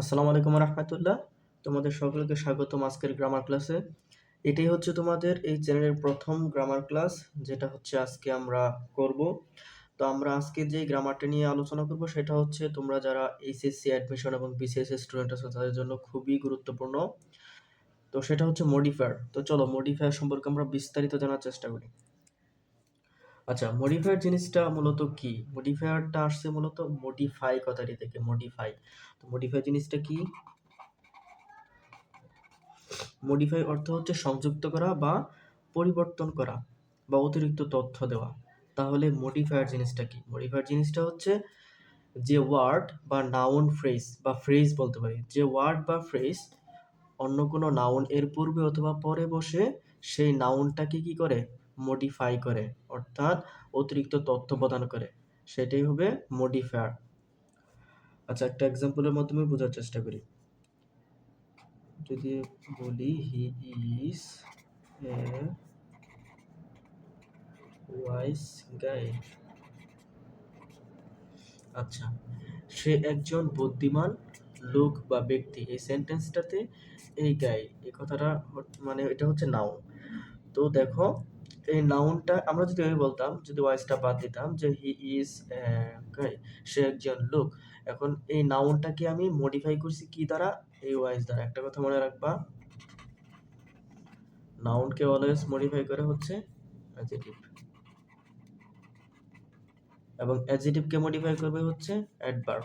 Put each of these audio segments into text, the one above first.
আসসালামু আলাইকুম রহমতুল্লাহ। তোমাদের সকলকে স্বাগতম আজকের গ্রামার ক্লাসে এটাই হচ্ছে তোমাদের এই চ্যানেলের প্রথম গ্রামার ক্লাস যেটা হচ্ছে আজকে আমরা করব। তো আমরা আজকে যে গ্রামারটা নিয়ে আলোচনা করব, সেটা হচ্ছে তোমরা যারা এইচএসসি অ্যাডমিশন এবং বিসিএস স্টুডেন্ট আছো, তাদের জন্য খুবই গুরুত্বপূর্ণ। তো সেটা হচ্ছে মডিফায়ার তো চলো মডিফায়ার সম্পর্কে আমরা বিস্তারিত জানার চেষ্টা করি। আচ্ছা মডিফায়ার জিনিসটা মূলত কি? মডিফায়ারটা আসছে মূলত মডিফাই কথাটি থেকে মডিফাই তো মডিফাই জিনিসটা কি? মডিফাই অর্থ হচ্ছে সংযুক্ত করা বা পরিবর্তন করা বা অতিরিক্ত তথ্য দেওয়া। তাহলে মডিফায়ার জিনিসটা কি? মডিফায়ার জিনিসটা হচ্ছে যে ওয়ার্ড বা নাউন ফ্রেজ বা ফ্রেজ বলতে পারি। যে ওয়ার্ড বা ফ্রেজ অন্য কোনো নাউন এর পূর্বে অথবা পরে বসে সেই নাউনটাকে কি করে? মডিফাই করে, অর্থাৎ অতিরিক্ত তথ্য প্রদান করে। সেটাই হবে মডিফায়ার আচ্ছা একটা এক্সাম্পলের মাধ্যমে বোঝার চেষ্টা করি। যদি বলি হি ইজ এ ওয়াইস গাই আচ্ছা সে একজন বুদ্ধিমান লোক বা ব্যক্তি। এই সেন্টেন্সটাতে এই গাই এই কথাটা মানে এটা হচ্ছে নাও তো দেখো এই নাউনটা আমরা যদি আমি বলতাম, যদি ওয়াইসটা বাদ দিতাম যে হি ইজ সে একজন লোক, এখন এই নাউনটাকে আমি মডিফাই করছি কি দ্বারা? এই ওয়াইস দ্বারা। একটা কথা মনে রাখবা নাউনকে অলওয়েজ মডিফাই করে হচ্ছে অ্যাডজেটিভ এবং অ্যাডজেটিভকে মডিফাই করবে হচ্ছে অ্যাডভার্ব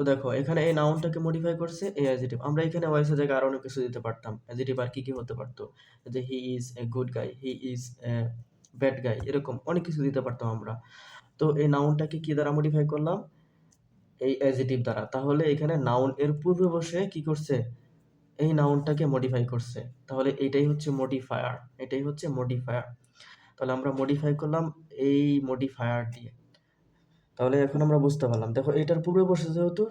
তো দেখো, এখানে এই নাউনটাকে মডিফাই করছে এই অ্যাডজেটিভ আমরা এখানে ওয়াইসের জায়গায় আরও অনেক কিছু দিতে পারতাম। অ্যাডজেটিভ আর কি কি হতে পারতো? যে he is a good guy he is bad guy এরকম অনেক কিছু দিতে পারতাম আমরা। তো এই নাউনটাকে কি দ্বারা মডিফাই করলাম? এই অ্যাডজেটিভ দ্বারা। তাহলে এখানে নাউন এর পূর্বে বসে কি করছে? এই নাউনটাকে মডিফাই করছে। তাহলে এটাই হচ্ছে মডিফায়ার এটাই হচ্ছে মডিফায়ার তাহলে আমরা মডিফাই করলাম এই মডিফায়ার দিয়ে। তাহলে এখন আমরা বুঝতে পারলাম। দেখো, এটার পূর্বে বসে যেহেতু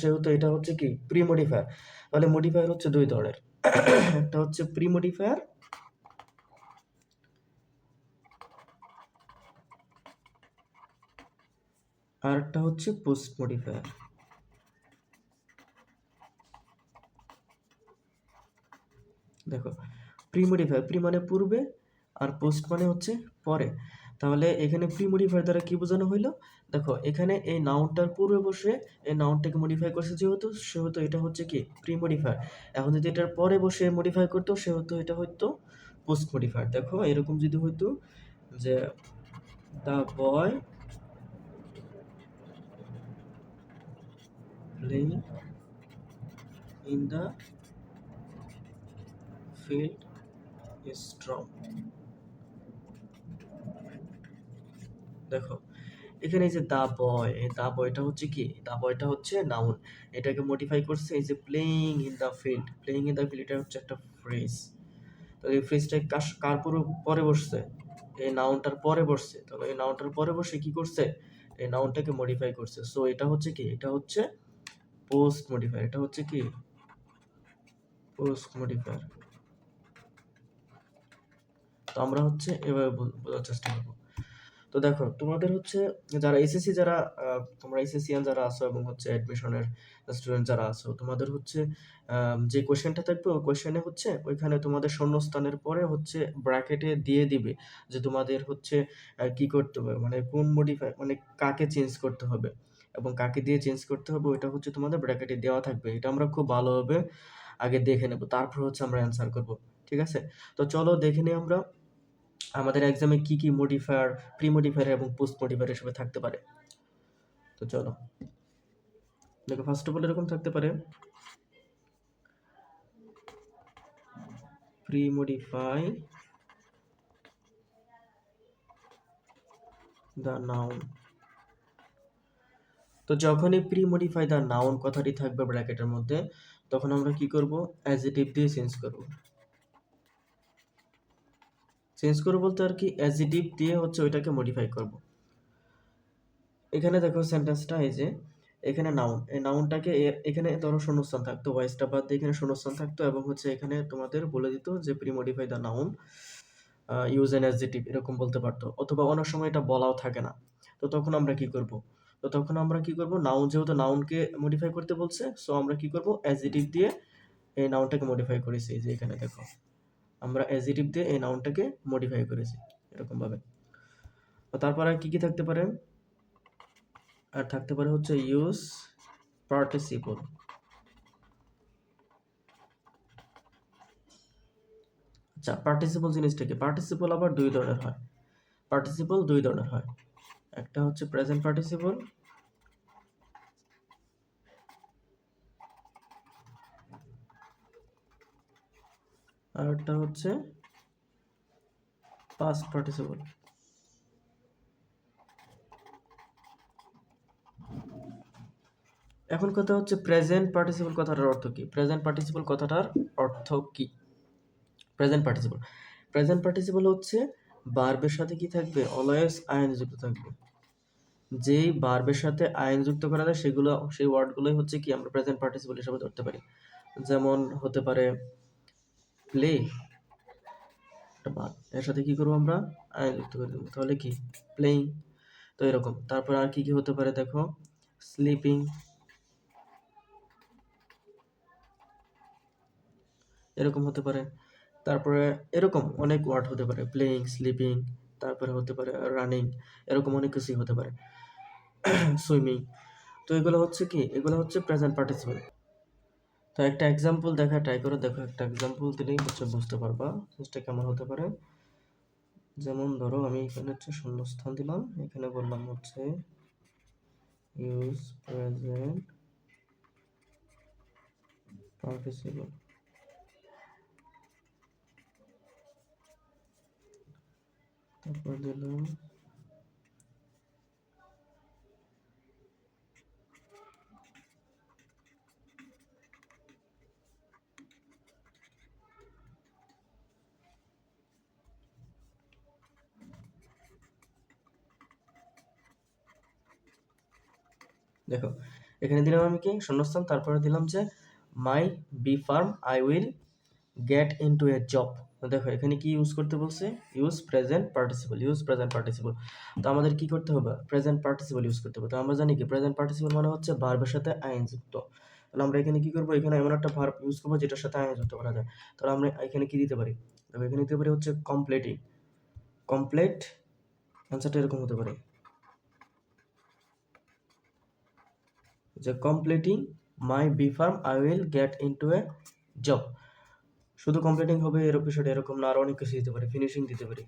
সেহেতু এটা হচ্ছে কি? প্রি মডিফায়ার তাহলে মডিফায়ার হচ্ছে দুই ধরনের। একটা হচ্ছে প্রি মডিফায়ার আর একটা হচ্ছে পোস্ট মডিফায়ার দেখো প্রি মডিফায়ার প্রি মানে পূর্বে, আর পোস্ট মানে হচ্ছে পরে। তাহলে এখানে প্রি মডিফায়ার দ্বারা কি বোঝানো হইল? দেখো, এখানে এই নাউনটার পূর্বে বসে এই নাউনটাকে মডিফাই করছে যেহেতু, সেহেতু এটা হচ্ছে কি? প্রি মডিফায়ার এখন যদি এটার পরে বসে মডিফাই করতো, সেহেতু এটা হইতো পোস্ট মডিফায়ার দেখো, এরকম যদি হইতো যে the boy playing in field is strong. দেখো এখানে এই যে দা বয়, এই দা বয়টা হচ্ছে কি? দা বয়টা হচ্ছে নাউন এটাকে মডিফাই করছে এই যে playing in the field playing in the field এটা হচ্ছে একটা ফ্রেজ তো এই ফ্রেজটা কার পুরো পরে বসছে? এই নাউনটার পরে বসছে। তাহলে এই নাউনটার পরে বসে কি করছে? এই নাউনটাকে মডিফাই করছে। সো এটা হচ্ছে কি? এটা হচ্ছে পোস্ট মডিফায়ার এটা হচ্ছে কি? পোস্ট মডিফায়ার তো আমরা হচ্ছে এভাবে বোঝার চেষ্টা করব। তো দেখো, তোমাদের হচ্ছে যারা এসএসসি যারা তোমরা এসএসসিয়ান যারা আছো এবং হচ্ছে অ্যাডমিশনের স্টুডেন্ট যারা আছো, তোমাদের হচ্ছে যে কোয়েশ্চেনটা থাকবে, ওই কোয়েশ্চেনে হচ্ছে ওইখানে তোমাদের শূন্যস্থানের পরে হচ্ছে ব্র্যাকেটে দিয়ে দিবে যে তোমাদের হচ্ছে কি করতে হবে মানে কোন মডিফাই মানে কাকে চেঞ্জ করতে হবে। এবং কাকে দিয়ে চেঞ্জ করতে হবে, ওইটা হচ্ছে তোমাদের ব্র্যাকেটে দেওয়া থাকবে। এটা আমরা খুব ভালোভাবে আগে দেখে নেব, তারপর হচ্ছে আমরা অ্যান্সার করব, ঠিক আছে? তো চলো দেখে নিই আমরা। আমাদের এক্সামে কি কি মডিফায়ার প্রি মডিফায়ার এবং পোস্ট মডিফায়ার হিসেবে থাকতে পারে? তো চলো, দেখো ফার্স্ট অফ অল এরকম থাকতে পারে। প্রি মডিফাই দ্য নাউন তো যখনই প্রি মডিফাই দ্য নাউন কথাটি থাকবে ব্র্যাকেটের মধ্যে, তখন আমরা কি করব? অ্যাজিটিভ দিয়ে চেঞ্জ করব। চেঞ্জ করব বলতে আর কি অ্যাজিটিভ দিয়ে হচ্ছে ওইটাকে মডিফাই করব। এখানে দেখো সেন্টেন্সটা এই যে, এখানে নাউন এই নাউনটাকে এখানে ধরো শূন্যস্থান থাকতো ভয়েসটা বাদ দিয়ে এখানে শূন্যস্থান থাকতো এবং হচ্ছে এখানে তোমাদের বলে দিত যে pre modify the noun use an adjective এরকম বলতে পারতো। অথবা অনেক সময় এটা বলাও থাকে না। তো তখন আমরা কি করব? তো তখন আমরা কি করব? নাউন যেহেতু নাউনকে মডিফাই করতে বলছে সো আমরা কি করব? অ্যাজিটিভ দিয়ে এই নাউনটাকে মডিফাই করেছি যে এখানে দেখো। আমরা অ্যাজিটিভ দিয়ে এই নাউনটাকে মডিফাই করেছি, এরকমভাবে। তারপর কি কি থাকতে পারে? আর থাকতে পারে হচ্ছে ইউজ পার্টিসিপল আচ্ছা পার্টিসিপল জিনিসটা কি? পার্টিসিপল আবার দুই ধরনের হয়। পার্টিসিপল দুই ধরনের হয়। একটা হচ্ছে প্রেজেন্ট পার্টিসিপল আর একটা হচ্ছে পাস্ট পার্টিসিপল এখন কথা হচ্ছে প্রেজেন্ট পার্টিসিপল কথাটার অর্থ কি? প্রেজেন্ট পার্টিসিপল কথাটার অর্থ কি? প্রেজেন্ট পার্টিসিপল প্রেজেন্ট পার্টিসিপল হচ্ছে বার্বের সাথে কি থাকবে? অলওয়েজ আইন যুক্ত থাকবে। যেই বার্বের সাথে আইন যুক্ত করা যায় সেগুলো, সেই ওয়ার্ডগুলোই হচ্ছে কি? আমরা প্রেজেন্ট পার্টিসিপল হিসেবে ধরতে পারি। যেমন হতে পারে প্লে বার এর সাথে কি করব আমরা? আইন যুক্ত করে দেবো। তাহলে কি? প্লেইং তো এরকম। তারপর আর কি কি হতে পারে দেখো? স্লিপিং এরকম হতে পারে। তারপরে এরকম অনেক ওয়ার্ড হতে পারে। প্লেইং স্লিপিং তারপরে হতে পারে রানিং এরকম অনেক কিছুই হতে পারে। সুইমিং তো এগুলো হচ্ছে কি? এগুলো হচ্ছে প্রেজেন্ট পার্টিসিপেল তো একটা এক্সাম্পল দেখা ট্রাই করে দেখো একটা এক্সাম্পল দিলেই হচ্ছে বুঝতে পারবা। জিনিসটা কেমন হতে পারে? যেমন ধরো, আমি এখানে হচ্ছে শূন্যস্থান দিলাম। এখানে বললাম হচ্ছে ইউজ প্রেজেন্ট পার্টিসিপল তারপর দিলাম দেখো, এখানে দিলাম আমি কি? শূন্যস্থান। তারপরে দিলাম যে my B pharm I will get into a job দেখো, এখানে কি ইউজ করতে বলছে? Use present participle use present participle তো আমাদের কি করতে হবে? প্রেজেন্ট পার্টিসিপল ইউজ করতে হবে। তো আমরা জানি কি? প্রেজেন্ট পার্টিসিপল মানে হচ্ছে ভার্বের সাথে আইন যুক্ত তাহলে আমরা এখানে কি করব? এখানে এমন একটা ভার্ব ইউজ করব যেটার সাথে আইন যুক্ত করা যায়। তাহলে আমরা এখানে কি দিতে পারি? এখানে দিতে পারি হচ্ছে কমপ্লিটিং কমপ্লিট অ্যান্সারটা এরকম হতে পারে। যে completing my B pharm I will get into a job শুধু কমপ্লিটিং হবে এর বিষয়টা এরকম না, আরও অনেক কিছু দিতে পারি ফিনিশিং দিতে পারি।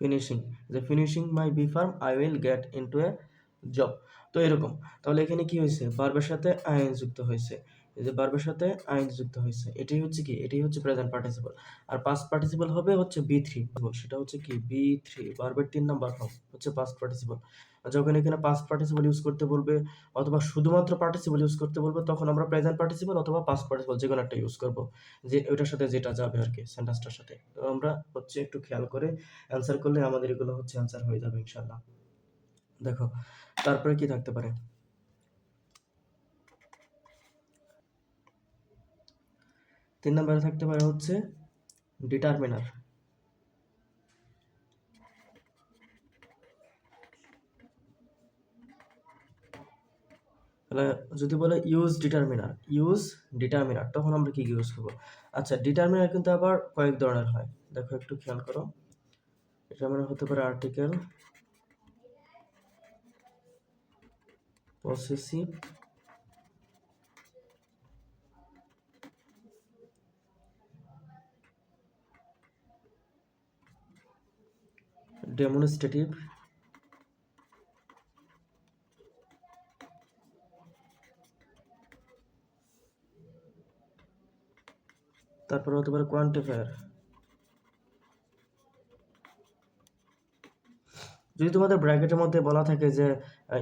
ফিনিশিং যে finishing my B pharm I will get into a job তো এরকম। তাহলে এখানে কি হয়েছে? বার্বের সাথে আইন যুক্ত হয়েছে। এই যে বার্বের সাথে আইন যুক্ত হয়েছে, এটাই হচ্ছে কি? এটাই হচ্ছে প্রেজেন্ট পার্টিসিপল আর পাস্ট পার্টিসিপল হবে হচ্ছে বি থ্রি সেটা হচ্ছে কি? বি থ্রি বার্বের তিন নাম্বার ফর্ম হচ্ছে পাস্ট পার্টিসিপল যখন এখানে পাস্ট পার্টিসিপল ইউজ করতে বলবে, অথবা শুধুমাত্র পার্টিসিপল ইউজ করতে বলবে, তখন আমরা প্রেজেন্ট পার্টিসিপল অথবা পাস্ট পার্টিসিপল যে কোনো একটা ইউজ করব। যে ওইটার সাথে যেটা যাবে আর কি সেন্টেন্সটার সাথে। তো আমরা হচ্ছে একটু খেয়াল করে অ্যান্সার করলে আমাদের এগুলো হচ্ছে অ্যান্সার হয়ে যাবে ইনশাল্লাহ দেখো, তারপরে কি থাকতে পারে? তিন নম্বরে থাকতে পারে হচ্ছে ডিটারমিনার তাহলে যদি বলে ইউজ ডিটারমিনার ইউজ ডিটারমিনার তখন আমরা কি ইউজ করব? আচ্ছা ডিটারমিনার কিন্তু আবার কয়েক ধরনের হয়। দেখো, একটু খেয়াল করো। ডিটারমিনার হতে পারে আর্টিকেল পসেসিভ ডেমনস্ট্রেটিভ তারপর হতে পারে কোয়ান্টিফায়ার যদি তোমাদের ব্র্যাকেটের মধ্যে বলা থাকে যে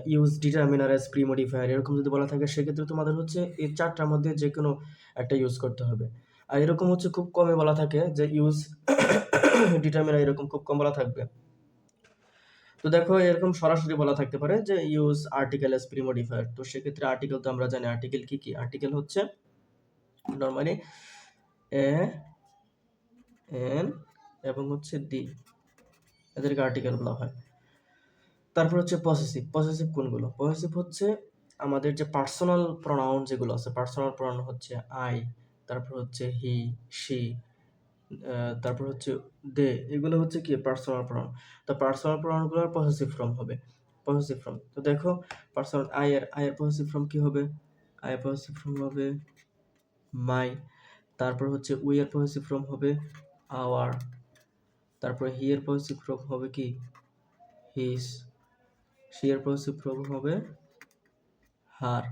use determiner as pre modifier এরকম যদি বলা থাকে, সেক্ষেত্রে তোমাদের হচ্ছে এই চারটার মধ্যে যে কোনো একটা ইউজ করতে হবে। আর এরকম হচ্ছে খুব কমে বলা থাকে যে ইউজ ডিটারমিনার এরকম খুব কম বলা থাকবে। তো দেখো, এরকম সরাসরি বলা থাকতে পারে যে use article as pre modifier তো সেক্ষেত্রে আর্টিকেল তো আমরা জানি আর্টিকেল কি কি? আর্টিকেল হচ্ছে নর্মালি এ এন এবং হচ্ছে ডি এদেরকে আর্টিকেল বলা হয়। তারপর হচ্ছে পসেসিভ পসেসিভ কোনগুলো? পসেসিভ হচ্ছে আমাদের যে পার্সোনাল প্রোনাউন যেগুলো আছে পার্সোনাল প্রোনাউন হচ্ছে আই তারপর হচ্ছে হি শি তারপর হচ্ছে দে, এগুলো হচ্ছে কি? পার্সোনাল প্রোনাউন তো পার্সোনাল প্রোনাউনগুলোর পসেসিভ ফর্ম হবে। পসেসিভ ফর্ম তো দেখো পার্সোনাল আই এর আই এর পসেসিভ ফর্ম কি হবে? আই এর পসেসিভ ফর্ম হবে মাই তারপর হচ্ছে উই এর পসেসিভ ফর্ম হবে আওয়ার তারপরে হি এর পসেসিভ ফর্ম হবে কি? হিস এর পসেসিভ ফর্ম হবে হার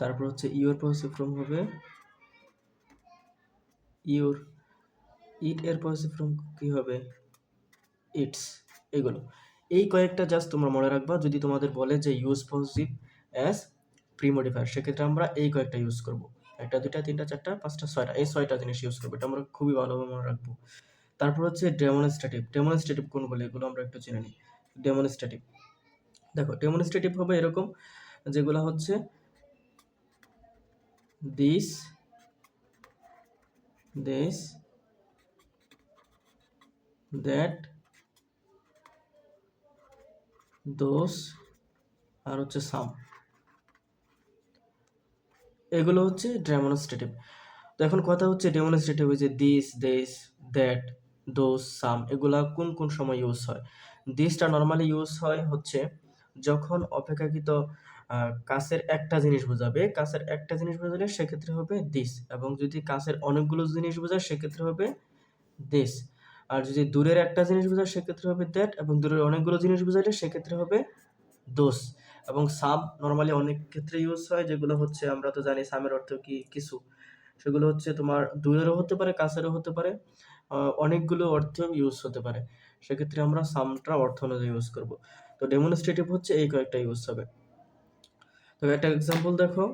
তারপর হচ্ছে ইউ এর পসেসিভ ফর্ম হবে ইউর ইট এর পসেসিভ ফর্ম কি হবে? ইটস এগুলো। এই কয়েকটা জাস্ট তোমরা মনে রাখবা, যদি তোমাদের বলে যে ইউজ পসেসিভ অ্যাজ প্রিমোডিফায়ার সেক্ষেত্রে আমরা এই কয়েকটা ইউজ করব। একটা, দুইটা, তিনটা, চারটা, পাঁচটা, ছয়টা, এই ছয়টা জিনিস ইউজ করব, এটা আমরা খুবই ভালোভাবে মনে রাখব। তারপর হচ্ছে ডেমনস্ট্রেটিভ ডেমনস্ট্রেটিভ কোন বলে, এগুলো আমরা একটু জেনে নিই। ডেমনস্ট্রেটিভ দেখো ডেমনস্ট্রেটিভ হবে এরকম, যেগুলো হচ্ছে দিস this that those আর হচ্ছে সাম এগুলো হচ্ছে ডেমনস্ট্রেটিভ তো এখন কথা হচ্ছে ডেমনস্ট্রেটিভ যে দিস দেশ দ্যাট দোজ সাম এগুলা কোন কোন সময় ইউজ হয়? দিসটা নর্মালি ইউজ হয় হচ্ছে যখন অপেক্ষাকৃত কাছের একটা জিনিস বোঝাবে। কাছের একটা জিনিস বোঝালে সেক্ষেত্রে হবে দিস এবং যদি কাছের অনেকগুলো জিনিস বোঝায় সেক্ষেত্রে হবে দিস আর যদি দূরের একটা জিনিস বোঝায়, সেক্ষেত্রে হবে দ্যাট এবং দূরের অনেকগুলো জিনিস বোঝাইলে, সেক্ষেত্রে হবে দোষ এবং সাম নর্মালি অনেক ক্ষেত্রে ইউজ হয়, যেগুলো হচ্ছে আমরা তো জানি সামের অর্থ কি? কিছু। সেগুলো হচ্ছে তোমার দূরেরও হতে পারে, কাছেরও হতে পারে অনেকগুলো অর্থ ইউজ হতে পারে। সেক্ষেত্রে আমরা সামটা অর্থ অনুযায়ী ইউজ করব। তো ডেমনস্ট্রেটিভ হচ্ছে এই কয়েকটা ইউজ হবে। তো একটা এক্সাম্পল দেখো।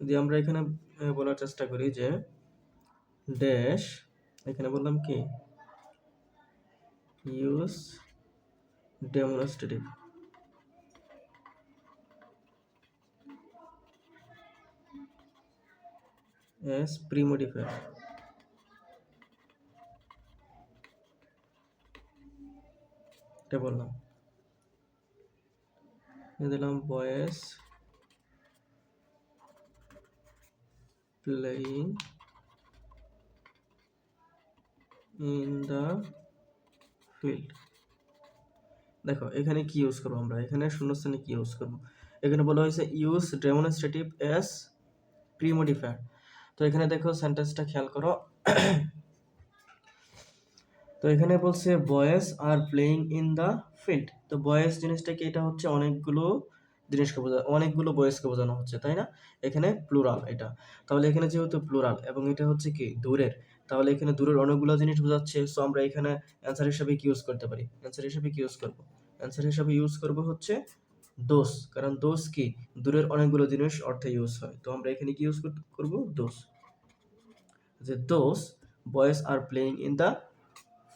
যদি আমরা এখানে বলার চেষ্টা করি যে ড্যাশ এখানে বললাম কি? ইউজ ডেমনস্ট্রেটিভ as pre-modifier এটা বললাম। দিলাম বয়েস playing in the field. দেখো, এখানে কি ইউজ করব আমরা? এখানে শূন্যস্থানে কি ইউজ করব? এখানে বলা হয়েছে ইউজ ডেমনস্ট্রেটিভ অ্যাজ প্রিমোডিফায়ার তো এখানে দেখো সেন্টেন্সটা খেয়াল করো। তো এখানে বলছে boys are playing in the field তো বয়েস জিনিসটা কি? এটা হচ্ছে অনেকগুলো জিনিসকে বোঝা, অনেকগুলো বয়েসকে বোঝানো হচ্ছে, তাই না? এখানে প্লুরাল এটা। তাহলে এখানে যেহেতু প্লুরাল এবং এটা হচ্ছে কি? দূরের। তাহলে এখানে দূরের অনেকগুলো জিনিস বোঝাচ্ছে সো আমরা এখানে অ্যান্সার হিসাবে কি ইউজ করতে পারি? অ্যান্সার হিসাবে কি ইউজ করব? অ্যান্সার হিসাবে ইউজ করব হচ্ছে দোষ কারণ দোষ কি? দূরের অনেকগুলো জিনিস অর্থে ইউজ হয়। তো আমরা এখানে কি ইউজ করব? দোষ যে those boys are playing in the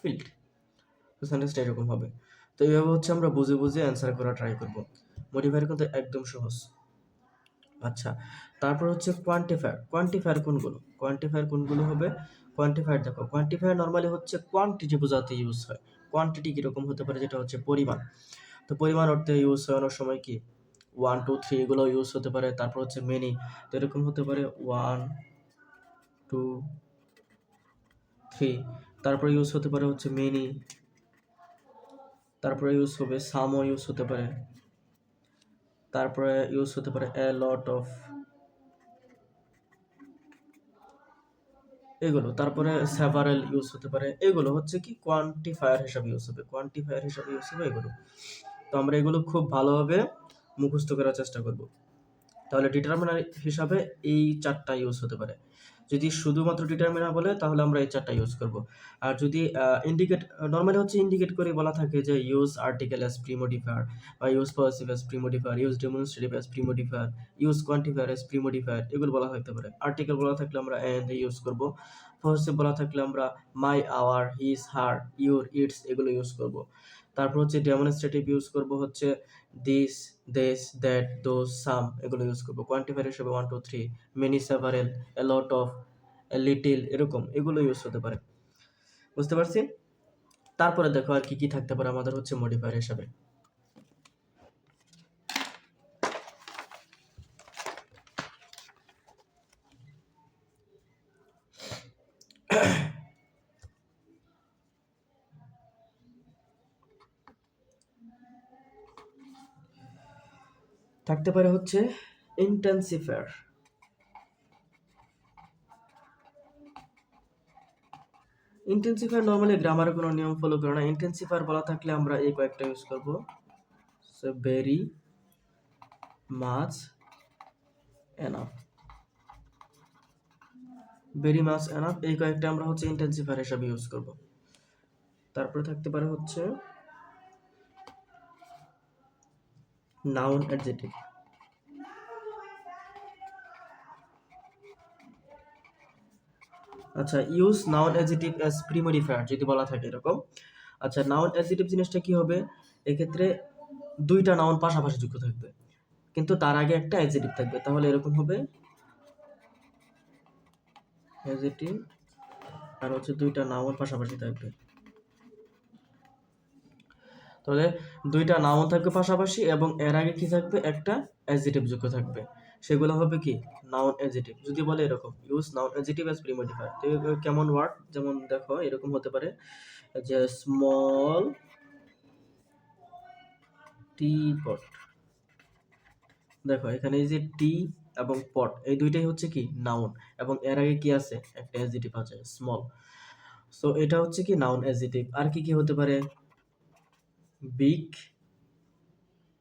field তো সেন্টেন্সটা এরকম হবে। তো এইভাবে হচ্ছে আমরা বুঝে বুঝে অ্যান্সার করা ট্রাই করব। মডিফায়ার কিন্তু একদম সহজ। আচ্ছা তারপর হচ্ছে কোয়ান্টিফায়ার কোয়ান্টিফায়ার কোনগুলো? কোয়ান্টিফায়ার কোনগুলো হবে? কোয়ান্টিফায়ার দেখো কোয়ান্টিফায়ার নর্মালি হচ্ছে কোয়ান্টিটি বোঝাতে ইউজ হয়। কোয়ান্টিটি কীরকম হতে পারে যেটা হচ্ছে পরিমাণ। তো পরিমাণ অর্থে ইউজ হয় অনেক সময় কি? ওয়ান টু থ্রি এগুলো ইউজ হতে পারে, তারপর হচ্ছে মেনি তো এরকম হতে পারে ওয়ান টু থ্রি তারপরে ইউজ হতে পারে হচ্ছে মেনি তারপরে ইউজ হবে সামও ইউজ হতে পারে। তারপরে ইউজ হতে পারে এ লট অফ এগুলো। তারপরে সেভারেল ইউজ হতে পারে। এগুলো হচ্ছে কি কোয়ান্টিফায়ার হিসাবে ইউজ হবে। কোয়ান্টিফায়ার হিসাবে ইউজ হবে এগুলো। তো আমরা এগুলো খুব ভালোভাবে মুখস্থ করার চেষ্টা করব। তাহলে ডিটারমিনার হিসাবে এই চারটা ইউজ হতে পারে। যদি শুধুমাত্র ডিটারমিনার বলে, তাহলে আমরা এই চারটা ইউজ করব। আর যদি ইন্ডিকেট নর্মালি হচ্ছে ইন্ডিকেট করে বলা থাকে যে ইউজ আর্টিকেল অ্যাজ প্রিমোডিফায়ার বা use positive as premodifier use demonstrative as premodifier use quantifier as premodifier এগুলো বলা হতে পারে। আর্টিকেল বলা থাকলে আমরা এন্ড ইউজ করব। পজিটিভ বলা থাকলে আমরা my our his her your its এগুলো ইউজ করব। তারপর হচ্ছে ডেমনস্ট্রেটিভ ইউজ করব হচ্ছে দিস দেস দ্যাট দোজ সাম এগুলো ইউজ করব। কোয়ান্টিফায়ার হিসেবে one two three many several a lot of little এরকম, এগুলো ইউজ হতে পারে। বুঝতে পারছি? তারপরে দেখো আর কি কি থাকতে পারে আমাদের হচ্ছে মডিফায়ার হিসাবে। থাকতে পারে হচ্ছে ইন্টেন্সিফায়ার ইন্টেন্সিফায়ার নর্মালি গ্রামারের কোনো নিয়ম ফলো করে না। ইন্টেন্সিফায়ার বলা থাকলে আমরা এই কয়েকটা ইউজ করব। So very much enough very much enough এই কয়েকটা আমরা হচ্ছে ইন্টেন্সিফায়ার হিসাবে ইউজ করব। তারপরে থাকতে পারে হচ্ছে নাউন অ্যাডজেক্টিভ আচ্ছা use noun adjective as premodifier যদি বলা থাকে এরকম। আচ্ছা নাউন অ্যাডজেক্টিভ জিনিসটা কি হবে? এক্ষেত্রে দুইটা নাউন পাশাপাশি যুক্ত থাকবে। কিন্তু তার আগে একটা অ্যাডজেক্টিভ থাকবে। তাহলে এরকম হবে। অ্যাডজেক্টিভ আর হচ্ছে দুইটা নাউন পাশাপাশি থাকবে। তাহলে দুইটা নাউন থাকবে পাশাপাশি এবং এর আগে কি থাকবে? একটা অ্যাডজেক্টিভ যুক্ত থাকবে। সেগুলো হবে কি? নাউন অ্যাডজেক্টিভ যদি বলে এরকম use noun adjective as premodifier কেমন ওয়ার্ড যেমন দেখো, এরকম হতে পারে। যে স্মল টি পট দেখো, এখানে এই যে টি এবং পট এই দুইটাই হচ্ছে কি? নাউন এবং এর আগে কি আছে? একটা অ্যাডজেক্টিভ আছে স্মল সো এটা হচ্ছে কি? নাউন অ্যাডজেক্টিভ আর কি কি হতে পারে? বিগ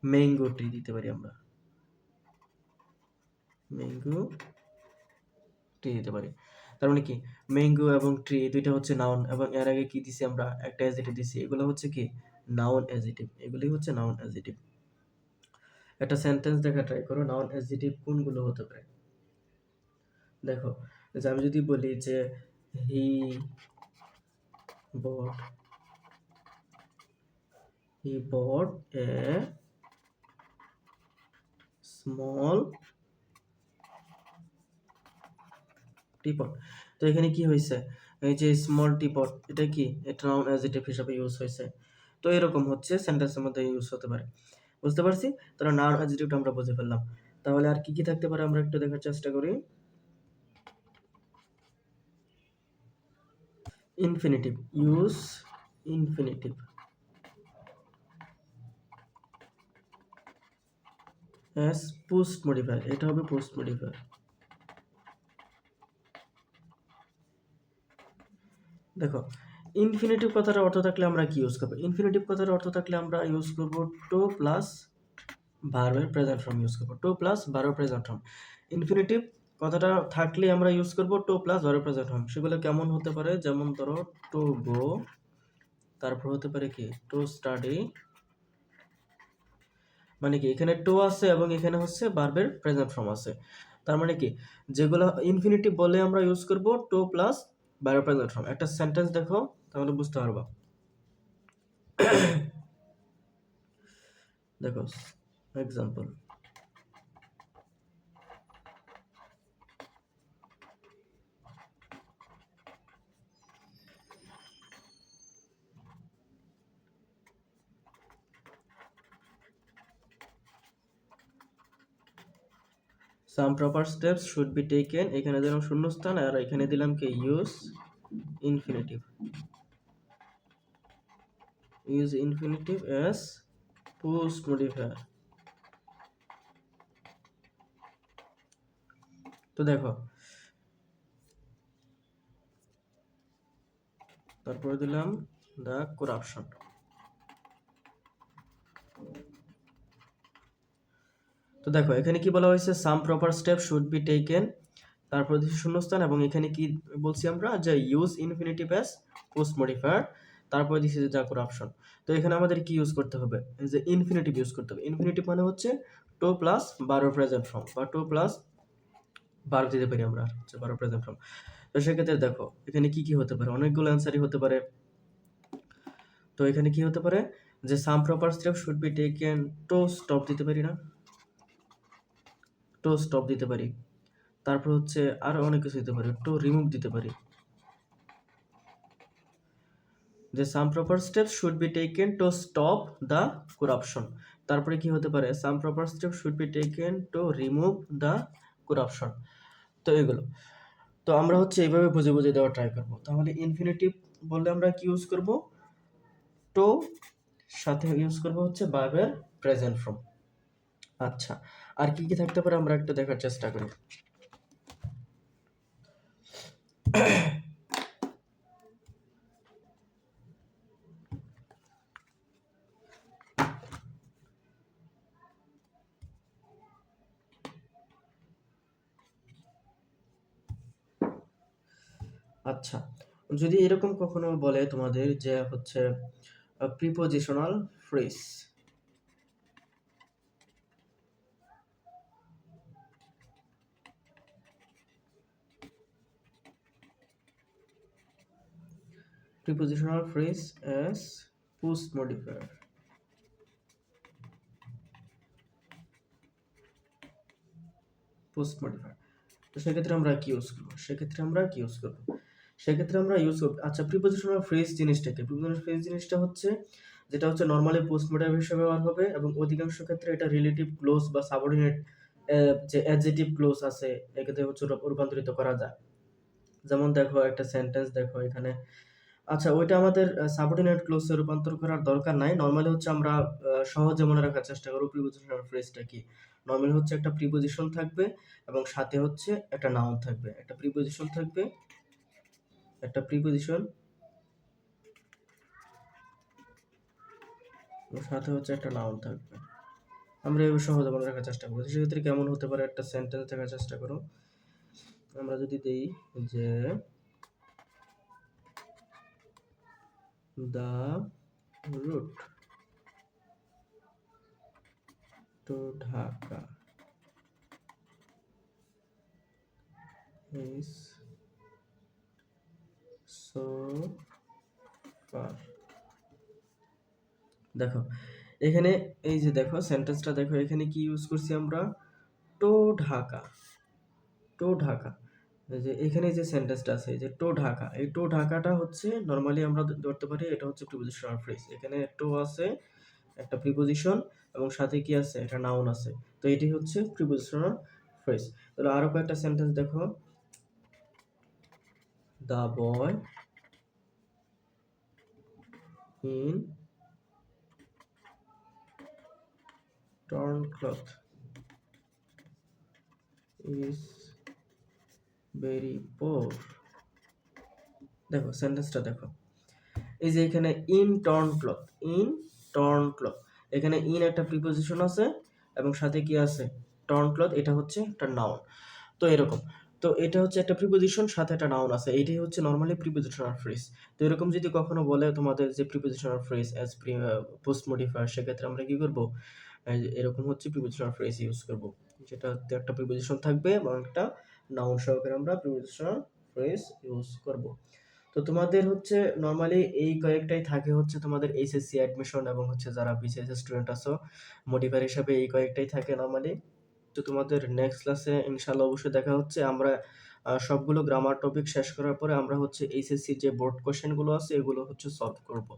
ম্যাঙ্গো ট্রি দিতে পারি আমরা। ম্যাঙ্গো ট্রি দিতে পারি। তার মানে কি? ম্যাঙ্গো এবং ট্রি দুইটা হচ্ছে নাউন এবং এর আগে কি দিছি আমরা? একটা অ্যাডজেক্টিভ দিছি। এগুলো হচ্ছে কি? নাউন অ্যাডজেক্টিভ এগুলি হচ্ছে নাউন অ্যাডজেক্টিভ একটা সেন্টেন্স দেখা ট্রাই করো। নাউন অ্যাডজেক্টিভ কোনগুলো হতে পারে? দেখো, যে আমি যদি বলি যে he bot he bot a small teapot তো এখানে কি হয়েছে? এই যে স্মল টিপট এটা কি? এটা নাউন অ্যাডজেক্টিভ হিসাবে ইউজ হয়েছে। তো এরকম হচ্ছে সেন্টেন্সের মধ্যে ইউজ হতে পারে। বুঝতে পারছি? তাহলে নাউন অ্যাডজেক্টিভটা আমরা বুঝে ফেললাম। তাহলে আর কি কি থাকতে পারে আমরা একটু দেখার চেষ্টা করি? Infinitive use infinitive as post modifier এটা হবে পোস্ট মডিফায়ার দেখো ইনফিনিটিভ কথার অর্থ থাকলে আমরা কি ইউজ করব? ইনফিনিটিভ কথার অর্থ থাকলে আমরা ইউজ করব টু প্লাস ভার্বের প্রেজেন্ট ফর্ম ইউজ করব। টু প্লাস ভার্বের প্রেজেন্ট ফর্ম ইনফিনিটিভ কথাটা থাকলে আমরা ইউজ করব টু প্লাস ভার্বের প্রেজেন্ট ফর্ম সেগুলো কেমন হতে পারে? যেমন ধরো টু গো তারপর হতে পারে কি? টু স্টাডি মানে কি, এখানে টো আছে এবং এখানে হচ্ছে বার্বের প্রেজেন্ট ফর্ম আছে। তার মানে কি, যেগুলো ইনফিনিটি বলে আমরা ইউজ করব টু প্লাস বারো প্রেজেন্ট ফর্ম একটা সেন্টেন্স দেখো, তাহলে বুঝতে পারবা। দেখো example some proper steps should be taken এখানে দিলাম শূন্যস্থান আর এখানে দিলাম কি? Use infinitive use infinitive as post modifier তো দেখো, তারপরে দিলাম দ্য করাপশন তো দেখো, এখানে কি বলা হয়েছে? Some proper step should be taken তারপর শূন্যস্থান এবং এখানে কি বলছি আমরা? যে use infinitive as post modifier তারপরে দিচ্ছি যে যা অপশন তো এখানে আমাদের কি ইউজ করতে হবে? যে ইনফিনিটিভ ইউজ করতে হবে। ইনফিনিটিভ মানে হচ্ছে টু প্লাস বারো প্রেজেন্ট ফর্ম বা টু প্লাস বারো দিতে পারি আমরা, হচ্ছে বারো প্রেজেন্ট ফর্ম তো সেক্ষেত্রে দেখো, এখানে কি কি হতে পারে? অনেকগুলো অ্যান্সারই হতে পারে। তো এখানে কি হতে পারে? যে some proper step should be taken to stop দিতে পারি না। টু স্টপ দিতে পারি। তারপর হচ্ছে আরও অনেক কিছু দিতে পারি টু রিমুভ দিতে পারি। যে some proper step should be taken to stop the corruption তারপরে কি হতে পারে? Some proper step should be taken to remove the corruption তো এগুলো। তো আমরা হচ্ছে এইভাবে বুঝে বুঝে দেওয়ার ট্রাই করব। তাহলে ইনফিনিটিভ বললে আমরা কি ইউজ করব? তো সাথে ইউজ করব হচ্ছে ভার্বের প্রেজেন্ট ফর্ম আচ্ছা। আর কি কি থাকতে পারে আমরা একটু দেখার চেষ্টা করি। আচ্ছা যদি এরকম কখনো বলে তোমাদের যে হচ্ছে prepositional phrase prepositional phrase as post modifier post modifier তো সেক্ষেত্রে আমরা কি ইউজ করব? সেক্ষেত্রে আমরা কি ইউজ করব? সেক্ষেত্রে আমরা ইউজ করব আচ্ছা প্রিপোজিশনাল ফ্রেজ জিনিসটাকে। প্রিপোজিশনাল ফ্রেজ জিনিসটা হচ্ছে, যেটা হচ্ছে নর্মালি পোস্ট মডিফায়ার হিসেবে ব্যবহার হবে এবং অধিকাংশ ক্ষেত্রে এটা রিলেটিভ ক্লোজ বা সাবঅর্ডিনেট যে অ্যাডজেটিভ ক্লোজ আছে এক্ষেত্রে হচ্ছে রূপান্তরিত করা যায়। যেমন দেখো একটা সেন্টেন্স দেখো, এখানে আচ্ছা ওইটা আমাদের সাবঅর্ডিনেট ক্লোজে রূপান্তর করার দরকার নাই। নর্মালি হচ্ছে আমরা সহজে মনে রাখার চেষ্টা করব প্রিপোজিশনাল ফ্রেজটা কি। নর্মালি হচ্ছে একটা প্রিপোজিশন থাকবে এবং সাথে হচ্ছে একটা নাউন থাকবে। একটা প্রিপোজিশন থাকবে, একটা প্রিপোজিশন সাথে হচ্ছে একটা নাউন থাকবে। আমরা এভাবে সহজে মনে রাখার চেষ্টা করব। সেক্ষেত্রে কেমন হতে পারে? একটা সেন্টেন্স দেখার চেষ্টা করো। আমরা যদি দেই যে the route to Dhaka is so far. দেখো, এখানে এই যে দেখো সেন্টেন্সটা দেখো, এখানে কি ইউজ করছি আমরা? টো ঢাকা টো ঢাকা যে এখানে যে সেন্টেন্সটা আছে যে টো ঢাকা, এই টো ঢাকাটা হচ্ছে নর্মালি আমরা ধরতে পারি এটা হচ্ছে প্রিপোজিশনাল ফ্রেজ এখানে টো আছে, একটা প্রিপোজিশন এবং সাথে কি আছে, একটা নাউন আছে। তো এটি হচ্ছে প্রিপোজিশনাল ফ্রেজ তাহলে আরও কয়েকটা সেন্টেন্স দেখো। The boy in torn cloth is very poor দেখো সেন্টেন্সটা দেখো। এই যে এখানে in torn cloth in torn cloth এখানে ইন একটা প্রিপোজিশন আছে এবং সাথে কি আছে? টর্ন ক্লথ এটা হচ্ছে একটা নাউন তো এরকম। তো এটা হচ্ছে একটা প্রিপোজিশন সাথে একটা নাউন আছে। এটাই হচ্ছে নর্মালি প্রিপোজিশনাল ফ্রেজ তো এরকম যদি কখনো বলে তোমাদের যে prepositional phrase as post modifier সেক্ষেত্রে আমরা কি করব? এরকম হচ্ছে প্রিপোজিশনাল ফ্রেজ ইউজ করব। যেটা একটা প্রিপোজিশন থাকবে এবং একটা নাউন সহকারে আমরা প্রিপোজিশনাল ফ্রেজ ইউজ করব। তো তোমাদের হচ্ছে নর্মালি এই কয়েকটাই থাকে হচ্ছে তোমাদের এইচএসসি অ্যাডমিশন এবং হচ্ছে যারা বিসিএস স্টুডেন্ট আছো মোটিভার হিসাবে এই কয়েকটাই থাকে নর্মালি তো তোমাদের নেক্সট ক্লাসে ইনশাল্লাহ অবশ্যই দেখা হচ্ছে। আমরা সবগুলো গ্রামার টপিক শেষ করার পরে আমরা হচ্ছে এইচএসসি যে বোর্ড কোশ্চেনগুলো আছে, এগুলো হচ্ছে সলভ করব।